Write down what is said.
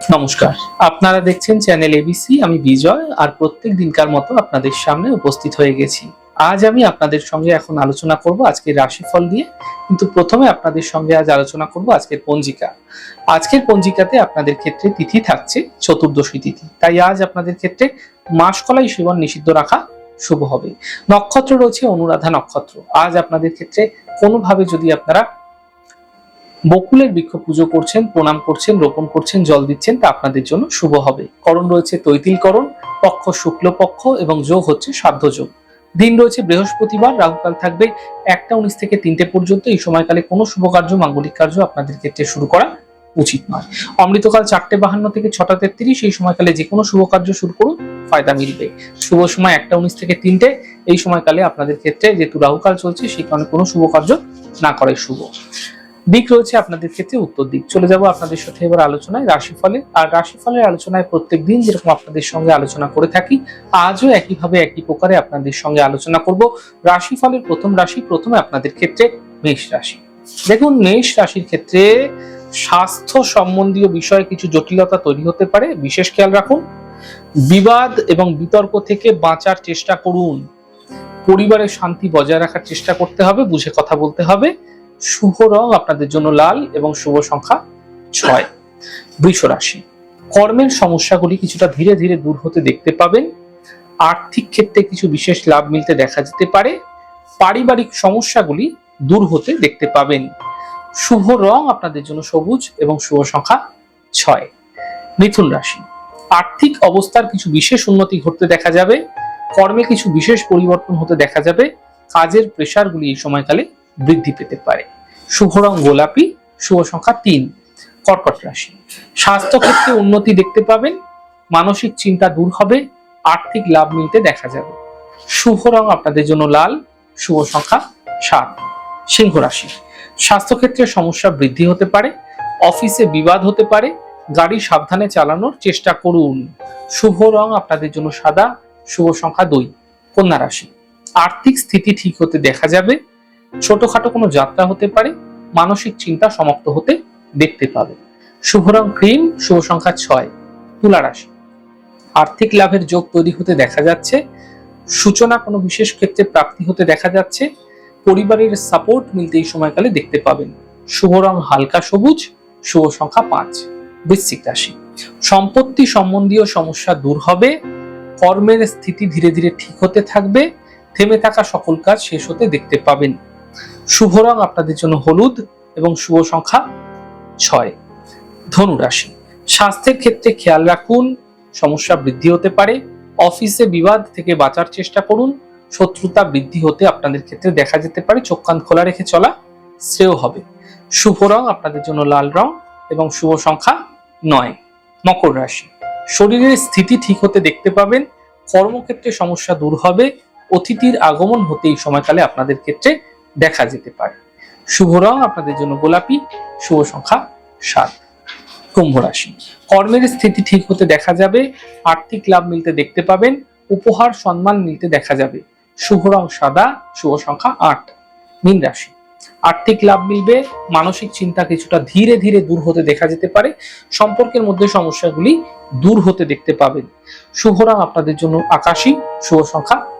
নমস্কার। আপনারা দেখছেন চ্যানেল এবিসি আমি বিজয়, আর প্রত্যেক দিনকার মতো আপনাদের সামনে উপস্থিত হয়ে গেছি। আজ আমি আপনাদের সঙ্গে এখন আলোচনা করব আজকের রাশিফল দিয়ে কিন্তু প্রথমে আপনাদের সঙ্গে আজ আলোচনা করব আজকের পঞ্জিকা। আজকের পঞ্জিকাতে আপনাদের ক্ষেত্রে তিথি থাকছে চতুর্দশী তিথি। তাই আজ আপনাদের ক্ষেত্রে মাসকলাই সেবন নিষিদ্ধ রাখা শুভ হবে। নক্ষত্র রয়েছে অনুরাধা নক্ষত্র। আজ আপনাদের ক্ষেত্রে কোনোভাবে যদি আপনারা বকুলের বৃক্ষ পুজো করছেন, প্রণাম করছেন, রোপণ করছেন, জল দিচ্ছেন, তা আপনাদের জন্য শুভ হবে। করণ রয়েছে তৈতিলকরণ, পক্ষ শুক্লপক্ষ এবং যোগ হচ্ছে সাধ্য যোগ দিন রয়েছে বৃহস্পতিবার, রাহুকাল থাকবে একটা উনিশ থেকে তিনটে পর্যন্ত। এই সময়কালে কোনো শুভ কার্য, মাঙ্গলিক কার্য আপনাদের ক্ষেত্রে শুরু করা উচিত নয়। অমৃতকাল চারটে বাহান্ন থেকে ছটা তেত্রিশ, এই সময়কালে যে কোনো শুভ কার্য শুরু করুন, ফায়দা মিলবে। শুভ সময় একটা উনিশ থেকে তিনটে, এই সময়কালে আপনাদের ক্ষেত্রে যেহেতু রাহুকাল চলছে, সেই কারণে কোনো শুভ কার্য না করে শুভ। দিক রয়েছে আপনাদের ক্ষেত্রে উত্তর দিক। চলে যাব আপনাদের সাথে এবার আলোচনায় রাশিফলে। আর রাশিফলের আলোচনায় প্রত্যেক দিন যেরকম আপনাদের সঙ্গে আলোচনা করে থাকি, আজও একইভাবে একই প্রকারে আপনাদের সঙ্গে আলোচনা করব। রাশিফলের প্রথম রাশি, প্রথমে আপনাদের ক্ষেত্রে মেষ রাশি। দেখুন, মেষ রাশির ক্ষেত্রে স্বাস্থ্য সম্বন্ধীয় বিষয়ে কিছু জটিলতা তৈরি হতে পারে, বিশেষ খেয়াল রাখুন। বিবাদ এবং বিতর্ক থেকে বাঁচার চেষ্টা করুন। পরিবারের শান্তি বজায় রাখার চেষ্টা করতে হবে, বুঝে কথা বলতে হবে। শুভ রং আপনাদের জন্য লাল এবং শুভ সংখ্যা ছয়। বৃষ রাশি। কর্মের সমস্যাগুলি কিছুটা ধীরে ধীরে দূর হতে দেখতে পাবেন। আর্থিক ক্ষেত্রে কিছু বিশেষ লাভ মিলতে দেখা যেতে পারে। পারিবারিক সমস্যাগুলি দূর হতে দেখতে পাবেন। শুভ রং আপনাদের জন্য সবুজ এবং শুভ সংখ্যা ছয়। মিথুন রাশি। আর্থিক অবস্থার কিছু বিশেষ উন্নতি ঘটতে দেখা যাবে। কর্মে কিছু বিশেষ পরিবর্তন হতে দেখা যাবে। কাজের প্রেশারগুলি এই সময়কালে বৃদ্ধি পেতে পারে। শুভ রং গোলাপি, শুভ সংখ্যা তিন, কর্কট রাশি। স্বাস্থ্য ক্ষেত্রে উন্নতি দেখতে পাবেন, মানসিক চিন্তা দূর হবে, আর্থিক লাভ মিলতে দেখা যাবে। শুভ রং আপনাদের জন্য লাল, শুভ সংখ্যা সাত, সিংহ রাশি। স্বাস্থ্যক্ষেত্রে সমস্যা বৃদ্ধি হতে পারে, অফিসে বিবাদ হতে পারে, গাড়ি সাবধানে চালানোর চেষ্টা করুন। শুভ রং আপনাদের জন্য সাদা, শুভ সংখ্যা দুই, কন্যা রাশি। আর্থিক স্থিতি ঠিক হতে দেখা যাবে ছোটখাটো কোনো যাত্রা হতে পারে, মানসিক চিন্তা সমাপ্ত হতে দেখতে পাবে। শুভ রং ক্রিম, শুভ সংখ্যা ছয়, তুলা রাশি। আর্থিক লাভের যোগ তৈরি হতে দেখা যাচ্ছে, সূচনা কোনো বিশেষ ক্ষেত্রে প্রাপ্তি হতে দেখা যাচ্ছে, পরিবারের সাপোর্ট মিলতে এই সময়কালে দেখতে পাবেন। শুভ রং হালকা সবুজ, শুভ সংখ্যা পাঁচ, বৃশ্চিক রাশি। সম্পত্তি সম্বন্ধীয় সমস্যা দূর হবে, কর্মের স্থিতি ধীরে ধীরে ঠিক হতে থাকবে, থেমে থাকা সকল কাজ শেষ হতে দেখতে পাবেন। শুভ রং আপনাদের জন্য হলুদ এবং শুভ সংখ্যা ছয়। ধনুরাশি, স্বাস্থ্যের ক্ষেত্রে খেয়াল রাখুন, সমস্যা বৃদ্ধি হতে পারে, অফিসে বিবাদ থেকে বাঁচার চেষ্টা করুন, শত্রুতা বৃদ্ধি হতে আপনাদের ক্ষেত্রে দেখা যেতে পারে, চোখ কান খোলা রেখে চলা শ্রেয় হবে। শুভ রং আপনাদের জন্য লাল রং এবং শুভ সংখ্যা নয়। মকর রাশি, শরীরের স্থিতি ঠিক হতে দেখতে পাবেন, কর্মক্ষেত্রে সমস্যা দূর হবে, অতিথির আগমন হতে এই সময়কালে আপনাদের ক্ষেত্রে দেখা যেতে পারে। শুভ রং আপনাদের জন্য গোলাপি, শুভ সংখ্যা সাত। কুম্ভ রাশি। কর্মের স্থিতি ঠিক হতে দেখা যাবে, আর্থিক লাভ মিলতে দেখতে পাবেন, উপহার, সম্মান মিলতে দেখা যাবে। শুভ রং সাদা, শুভ সংখ্যা আট। মীন রাশি। আর্থিক লাভ মিলবে, মানসিক চিন্তা কিছুটা ধীরে ধীরে দূর হতে দেখা যেতে পারে, সম্পর্কের মধ্যে সমস্যাগুলি দূর হতে দেখতে পাবেন। শুভ রং আপনাদের জন্য আকাশী, শুভ সংখ্যা